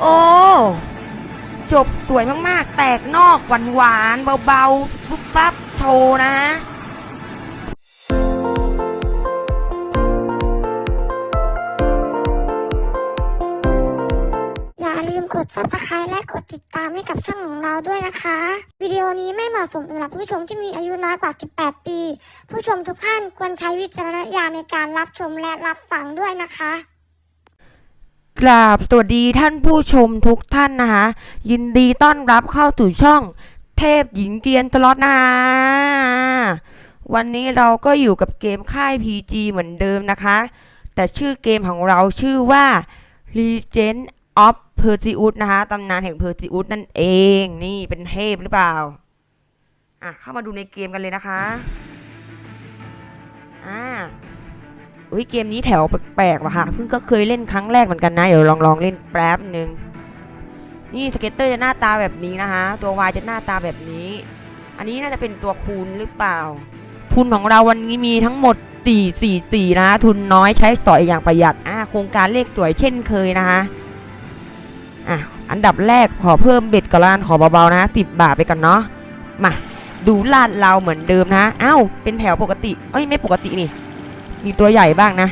โอ้จบสวยมากๆ แตกนอกหวานหวานเบาๆปุ๊บปั๊บโชว์นะอย่าลืมกด subscribe และกดติดตามให้กับช่องของเราด้วยนะคะ วิดีโอนี้ไม่เหมาะสมสำหรับผู้ชมที่มีอายุน้อยกว่า 18 ปี ผู้ชมทุกท่านควรใช้วิจารณญาณในการรับชมและรับฟังด้วยนะคะ กราบสวัสดีท่านผู้ชมทุกท่านนะคะ ยินดีต้อนรับเข้าสู่ช่องเทพหญิงเกียนตลอดนะวันนี้เราก็อยู่กับเกมค่าย PG เหมือนเดิมนะคะ แต่ชื่อเกมของเราชื่อว่า Legend of Perseus นะคะตำนานแห่ง Perseus นั่นเองนี่เป็นเทพหรือเปล่า อะ เข้ามาดูในเกมกันเลยนะคะ อ่า อุ้ยเกมนี้แถวแปลกๆว่ะค่ะเพิ่งก็เคยเล่นครั้งแรกเหมือนกันนะเดี๋ยวลองลองเล่นแป๊บหนึ่งนี่สเก็ตเตอร์จะหน้าตาแบบนี้นะคะตัววายจะหน้าตาแบบนี้ อันนี้น่าจะเป็นตัวคูณหรือเปล่า ทุนของเราวันนี้มีทั้งหมดสี่สี่สี่นะทุนน้อยใช้สอยอย่างประหยัดอ่าโครงการเลขสวยเช่นเคยนะคะอะอันดับแรกขอเพิ่มเบ็ดก่อนละกันขอเบาๆนะสิบบาทไปก่อนเนาะมาดูลาดเราเหมือนเดิมนะอ้าวเป็นแถวปกติเอ้ยไม่ปกตินี่ มีตัวใหญ่บ้างนะ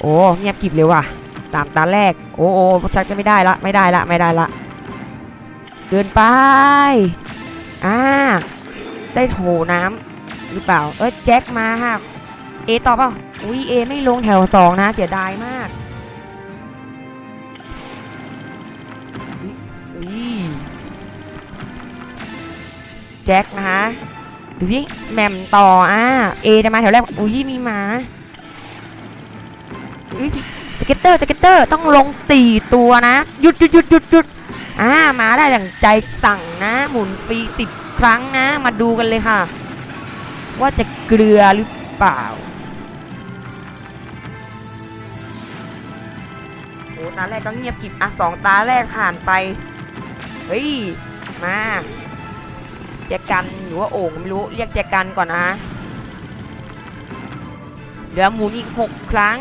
โอ้เงียบกริบเลยว่ะตามตาแรก โอ้โอ้ชักจะไม่ได้ละไม่ได้ละไม่ได้ละเกินไปอ่าได้โถน้ำหรือเปล่า เอ้ยแจ็คมาฮะเอต่อเปล่าอุ้ยเอไม่ลงแถวสองนะเสียดายมากอุ้ยแจ็คนะคะ ดูสิแหม่มต่ออะเอจะมาแถวแรกอุ้ยมีหมาสเก็ตเตอร์สเก็ตเตอร์ต้องลงสี่ตัวนะหยุดหยุดหยุดหยุดหยุดอ่ามาได้ดั่งใจสั่งนะ หมุนฟรีสิบครั้งนะ มาดูกันเลยค่ะ ว่าจะเกลือหรือเปล่าโอ้ตาแรกก็เงียบกิบอะสองตาแรกผ่านไป เฮ้ย มา แจกันหรือว่าโอ่งไม่รู้เรียกแจกันก่อนนะเหลือหมุนอีกหกครั้ง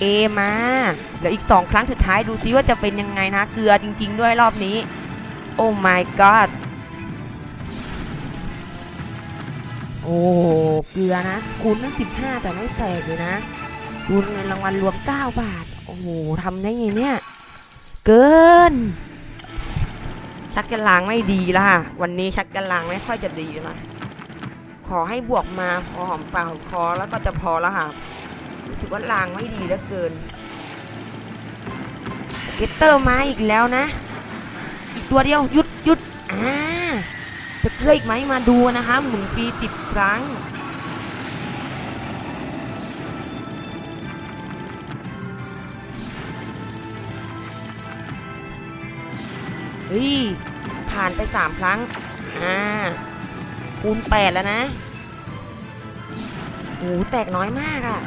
เอมาเหลืออีกสองครั้งสุดท้ายดูซิว่าจะเป็นยังไงนะ เกลือจริง ๆ ด้วยรอบนี้ โอ้ my god โอ้เกลือนะ คูณตั้งสิบห้าแต่ไม่แตกเลยนะคูณเงินรางวัลรวมเก้าบาท โอ้โหทำได้ไงเนี่ย เกิน ชักจะลางไม่ดีละค่ะวันนี้ชักจะลางไม่ค่อยจะดีละขอให้บวกมาพอหอมปากหอมคอแล้วก็จะพอแล้วค่ะรู้สึกว่าลางไม่ดีเหลือเกินเกตเตอร์มาอีกแล้วนะ อีกตัวเดียวหยุดหยุดอ่า จะเกลืออีกไหมมาดูนะคะหมุนฟรีสิบครั้ง เฮ้ย ผ่านไปสามครั้ง อ่า คูณแปดแล้วนะโหแตกน้อยมากอะ่ะ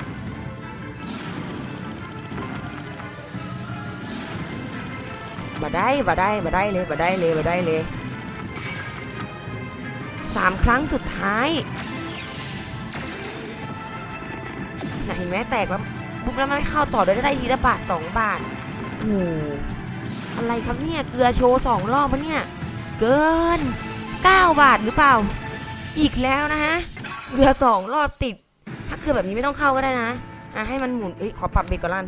บ่ได้บ่ได้บ่ได้เลยบ่ได้เลยบ่ได้เลย สามครั้งสุดท้ายน่ะเห็นไหมแตกแล้วบุกแล้วไม่เข้าต่อด้วยได้ทีละบาทสองบาทโอ้โหอะไรครับเนี่ยเกลือโชว์สองรอบปะเนี่ย เกิน 9 บาทหรือเปล่า อีกแล้วนะฮะเกลือสองรอบติด ถ้าเกลือแบบนี้ไม่ต้องเข้าก็ได้นะอะให้มันหมุนเอ้ยขอปรับเบรกก่อนลั่น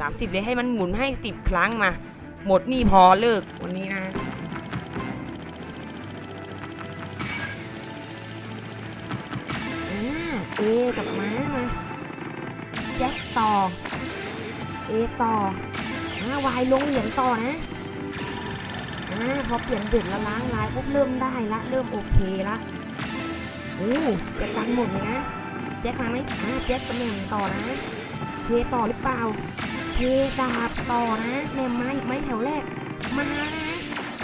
สามสิบเลยให้มันหมุนให้สิบครั้งมา หมดนี่พอเลิกวันนี้นะ เอกับม้ามาแจ็คต่อเอต่ออาวายลงเหรียญต่อนะอ่าพอเปลี่ยนเบ็ดแล้วล้างลายปุ๊บเริ่มได้ละ เริ่มโอเคละโอ้แจ็คดันหมดเลยนะแจ็คมาไหมอ่าแจ็คตำแหน่งต่อนะเชต่อหรือเปล่าเชดาบต่อนะแม่มาอีกไหมแถวแรกมานะ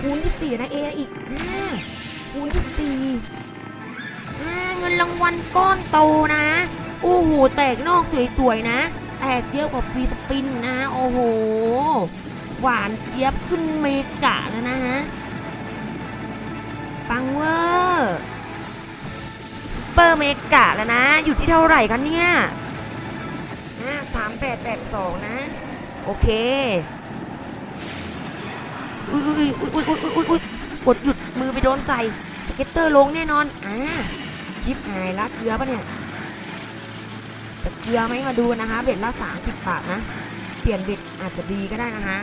คูณที่สี่นะเออีกห้าคูณที่สี่ เงินรางวัลก้อนโตนะ โอ้โห แตกนอกสวยๆนะ แตกเยอะกว่าฟรีสปินนะ โอ้โห หวานเจี๊ยบขึ้นเมกะแล้วนะฮะ ปังเวอร์เปอร์เมกะแล้วนะ อยู่ที่เท่าไหร่กันเนี่ยสามแปดแปดสองนะ โอเค อุ้ยอุ้ยอุ้ยอุ้ยอุ้ยอุ้ยอุ้ยกดหยุดมือไปโดนใส่สเก็ตเตอร์ลงแน่นอน อ่า ชิปหายละเกลือปะเนี่ยแต่เกลือไหมมาดูนะคะ เบ็ดละสามสิบบาทนะ เปลี่ยนเบ็ดอาจจะดีก็ได้นะคะ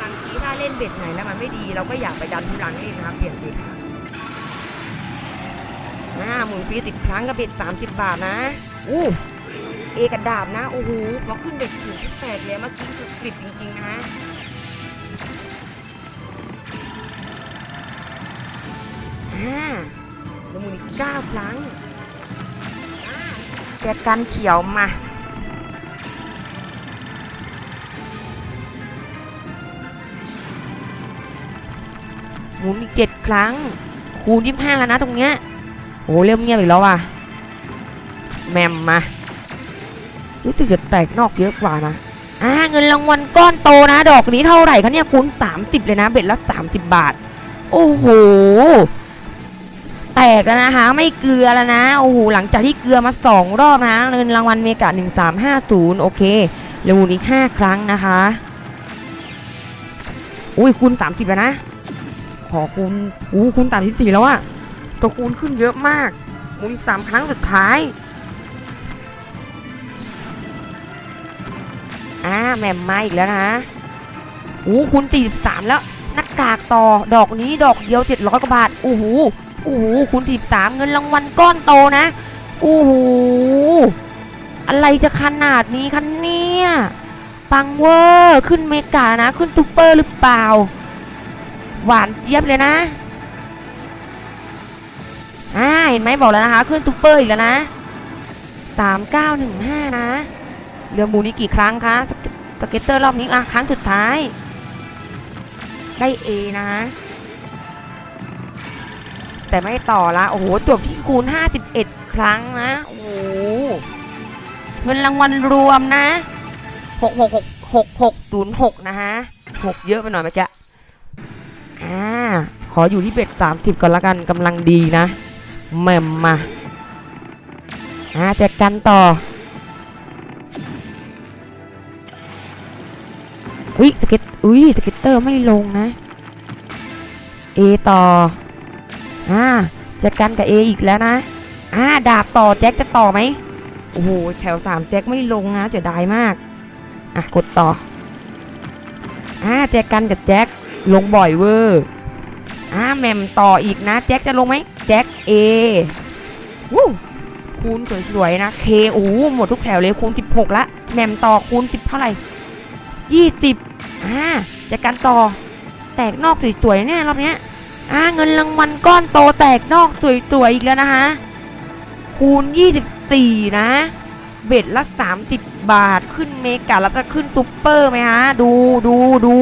บางทีถ้าเล่นเบ็ดไหนแล้วมันไม่ดี เราก็อยากไปดันทุลังเล่นะคะเปลี่ยนเบ็ดค่ะอ่าหมุนฟรีสิบครั้งกับเบ็ดสามสิบบาทนะ อู้เอกระดาบนะ โอ้โหพอขึ้นเบ็ดถึงที่แปดเลยเมื่อกี้สุดกริบจริงๆนะ อ่าหมุนอีกเก้าครั้งแจกันเขียวมาหมุนอีกเจ็ดครั้ง คูณยี่ห้าแล้วนะตรงเนี้ยโอ้เริ่มเงียบอีกแล้วว่ะแมมมารู้สึกจะแตกนอกเยอะกว่านะอ่าเงินรางวัลก้อนโตนะ ดอกนี้เท่าไหร่คะเนี่ยคูณ30 เลยนะ เบ็ดละ30 บาท โอ้โห แตกแล้วนะคะไม่เกลือแล้วนะโอ้โหหลังจากที่เกลือมาสองรอบนะเงินรางวัลเมกะ1350 โอเคเร็วอีก 5 ครั้งนะคะ อุ้ยคูณ 30แล้วนะ ขอคูณอู้คูณ34แล้วอะตัวคูณขึ้นเยอะมากมุนอีกสามครั้งสุดท้ายอ่าแหม่มมาอีกแล้วนะโอ้คูณ43แล้วหน้ากากต่อดอกนี้ดอกเดียว700กว่าบาทโอ้โห โอ้โหคูณ43เงินรางวัลก้อนโตนะ โอ้โห อะไรจะขนาดนี้คะเนี่ยปังเวอร์ขึ้นเมกานะ ขึ้นซูเปอร์หรือเปล่า หวานเจี๊ยบเลยนะอ่าเห็นไหมบอกแล้วนะคะ ขึ้นซูเปอร์อีกแล้วนะสามเก้าหนึ่งห้านะเรือหมูนี่กี่ครั้งคะสเกสเก็ตเตอร์รอบนี้อะครั้งสุดท้าย ได้เอนะ แต่ไม่ต่อละโอ้โหจบที่คูณ 51 ครั้งนะ โอ้โหเงินรางวัลรวมนะ 666 6606 นะฮะ 6 เยอะไปหน่อยเมื่อกี้อ่า ขออยู่ที่เบ็ด30 ก่อนละกันกำลังดีนะแม่มมาอ่าแจกกันต่ออุ้ยสเก็ตอุ้ยสเก็ตเตอร์ไม่ลงนะ เอต่อ อ่าแจกกันกับเออีกแล้วนะอ่าดาบต่อแจ็คจะต่อไหมโอ้โหแถวสามแจ็คไม่ลงนะเสียดายมากอะกดต่ออ่าแจกกันกับแจ็คลงบ่อยเวอร์อ่าแหมมต่ออีกนะ แจ็คจะลงไหมแจ็คเอวู้คูณสวยๆนะเคโอ้หมดทุกแถวเลยคูณ 16 ละแหมมต่อคูณ 10 เท่าไหร่ 20อ่าแจกกันต่อแตกนอกสวยๆเนี่ยรอบเนี้ย อ่าเงินรางวัลก้อนโตแตกนอกสวยๆอีกแล้วนะคะ คูณ 24 นะ เบ็ดละ 30 บาทขึ้นเมกะแล้วจะขึ้นซุปเปอร์ไหมฮะ ดูดูดู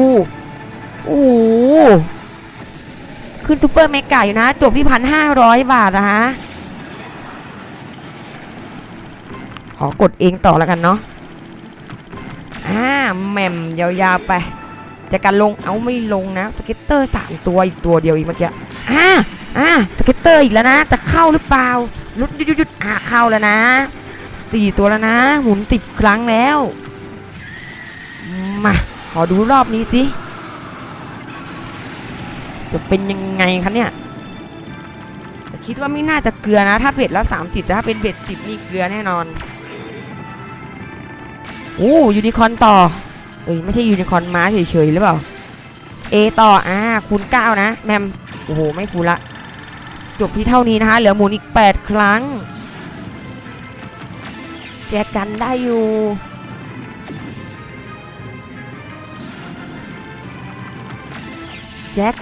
โอ้โหขึ้นซุปเปอร์เมกะอยู่นะ จบที่พันห้าร้อยบาทนะฮะ ขอกดเองต่อแล้วกันเนาะอ่าแหม่มยาวๆไป จะกันลงเอาไม่ลงนะสเก็ตเตอร์สามตัวอีกตัวเดียวอีกเมื่อกี้อ่าอ่าสเก็ตเตอร์อีกแล้วนะ จะเข้าหรือเปล่าหยุดหยุดหยุดอ่าเข้าแล้วนะสี่ตัวแล้วนะ หมุนสิบครั้งแล้วมาขอดูรอบนี้สิจะเป็นยังไงคะเนี่ยคิดว่าไม่น่าจะเกลือนะ ถ้าเบ็ดแล้วสามสิบถ้าเป็นเบ็ดสิบนี่เกลือแน่นอนโอ้ยูนิคอนต่อ เอ้ยไม่ใช่ยูนิคอนม้าเฉยๆหรือเปล่าเอต่ออ่าคูณเก้านะแมมโอ้โหไม่คูณละ จบที่เท่านี้นะคะเหลือหมุนอีก 8 ครั้ง แจกกันได้อยู่แจ็ค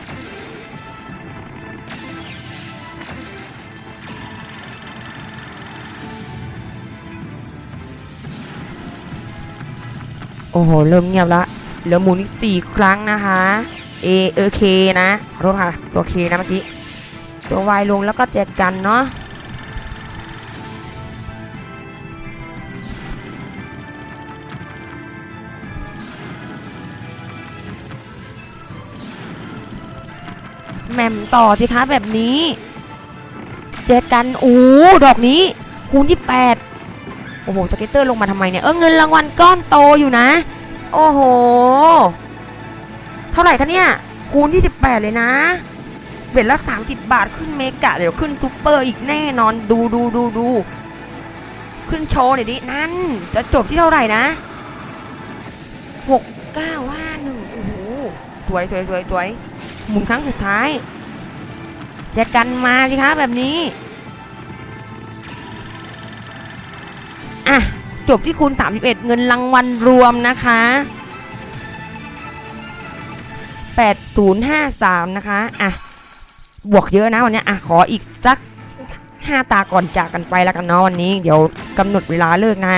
อ้โห เริ่มเงียบละเหลือหมุนอีกสี่ครั้งนะคะ A เออ K นะรถค่ะ ตัว K นะเมื่อกี้ ตัว Y ลงแล้วก็แจกกันเนาะแหม่มต่อสิคะแบบนี้แจกันโอ้ดอกนี้ คูณที่แปด โอ้โหสเก็ตเตอร์ลงมาทำไมเนี่ย เออเงินรางวัลก้อนโตอยู่นะ โอ้โห เท่าไหร่คะเนี่ย คูณที่สิบแปดเลยนะเบ็ดละสามสิบบาทขึ้นเมกะ เดี๋ยวขึ้นซูเปอร์อีกแน่นอนดูดูดูดูขึ้นโชว์หน่อยดิ นั่น จะจบที่เท่าไหร่นะหกเก้าห้าหนึ่งโอ้โหสวยสวยสวยสวยหมุนครั้งสุดท้ายแจกันมาสิคะแบบนี้ จบที่คูณ 31 เงินรางวัลรวมนะคะ 8053 นะคะ อะ บวกเยอะนะวันนี้ อะ ขออีกสัก 5 ตาก่อนจากกันไปแล้วกันเนาะวันนี้ เดี๋ยวกำหนดเวลาเลิกนะ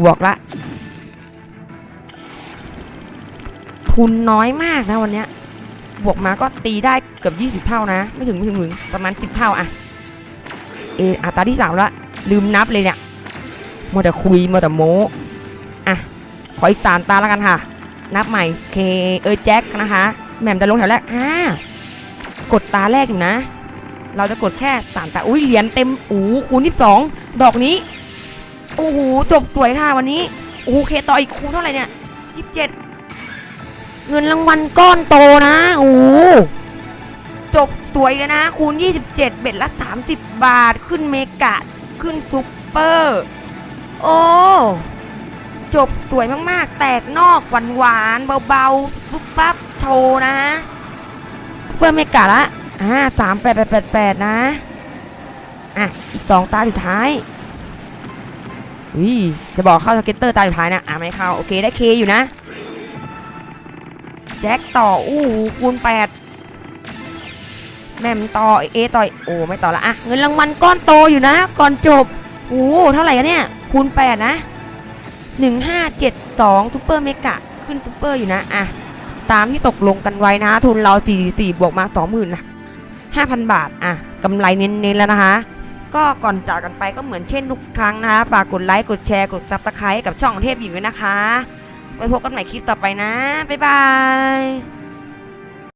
บวกละ ทุนน้อยมากนะวันนี้บวกมาก็ตีได้เกือบ 20 เท่านะ ไม่ถึงไม่ถึงถึงประมาณ 10 เท่าอะเอออัตราที่ 3 ละ ลืมนับเลยเนี่ย มัวแต่คุยมัวแต่โม้อะขออีกสามตาแล้วกันค่ะ นับใหม่เคเออแจ็คนะคะแหม่มจะลงแถวแรกอ่ากดตาแรกอยู่นะ เราจะกดแค่สามตาอุ้ยเหรียญเต็มอูคูณที่สองดอกนี้โอ้โหจบสวยค่ะวันนี้โอ้เคต่ออีกคูณเท่าไหร่เนี่ยยี่สิบเจ็ดเงินรางวัลก้อนโตนะโอ้โหจบสวยเลยนะคูณ 27 เบ็ดละ 30 บาท ขึ้นเมกะ ขึ้นซุปเปอร์ โอ้ จบสวยมากๆ แตกนอกหวานหวานเบาๆปุ๊บปั๊บโชว์นะซุปเปอร์เมกะละอ่าสามแปดแปดแปดแปดนะ อะ อีกสองตาสุดท้ายวิจะบอกเข้าสเก็ตเตอร์ตาสุดท้ายนะ อะไม่เข้า โอเคได้เคอยู่นะ แจ็คต่อ อู้คูณแปดแม่มต่อเอต่อยโอ้ไม่ต่อละอะ เงินรางวัลก้อนโตอยู่นะ ก่อนจบ โอ้โหเท่าไหร่อะเนี่ย คูณแปดนะหนึ่งห้าเจ็ดสองซูเปอร์เมกะ ขึ้นซูเปอร์อยู่นะ อะ ตามที่ตกลงกันไว้นะ ทุนเราสี่สี่บวกมาสองหมื่นนะห้าพันบาท อะกำไรเน้นๆแล้วนะคะ ก็ก่อนจากกันไปก็เหมือนเช่นทุกครั้งนะคะ ฝากกดไลค์ กดแชร์ กดซับสไครต์กับช่องเทพหญิงด้วยนะคะ ไว้พบกันใหม่คลิปต่อไปนะ บ๊ายบาย